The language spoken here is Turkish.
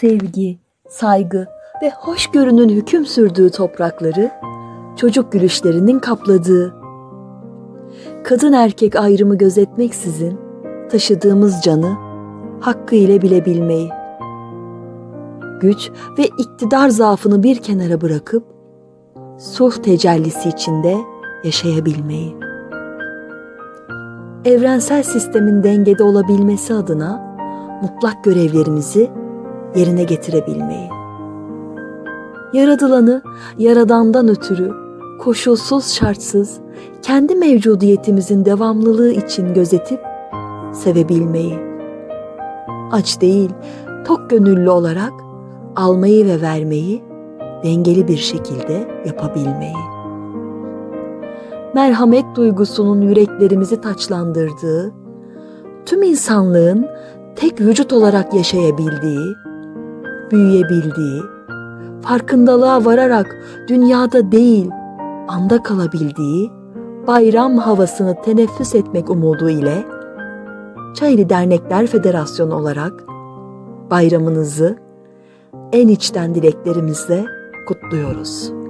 sevgi, saygı ve hoşgörünün hüküm sürdüğü toprakları çocuk gülüşlerinin kapladığı, kadın erkek ayrımı gözetmeksizin taşıdığımız canı hakkı ile bilebilmeyi, güç ve iktidar zaafını bir kenara bırakıp sulh tecellisi içinde yaşayabilmeyi. Evrensel sistemin dengede olabilmesi adına mutlak görevlerimizi yerine getirebilmeyi. Yaradılanı yaradandan ötürü koşulsuz şartsız kendi mevcudiyetimizin devamlılığı için gözetip sevebilmeyi. Aç değil, tok gönüllü olarak almayı ve vermeyi dengeli bir şekilde yapabilmeyi. Merhamet duygusunun yüreklerimizi taçlandırdığı, tüm insanlığın tek vücut olarak yaşayabildiği, büyüyebildiği, farkındalığa vararak dünyada değil, anda kalabildiği bayram havasını teneffüs etmek umudu ile Çayeli Dernekler Federasyonu olarak bayramınızı en içten dileklerimizle kutluyoruz.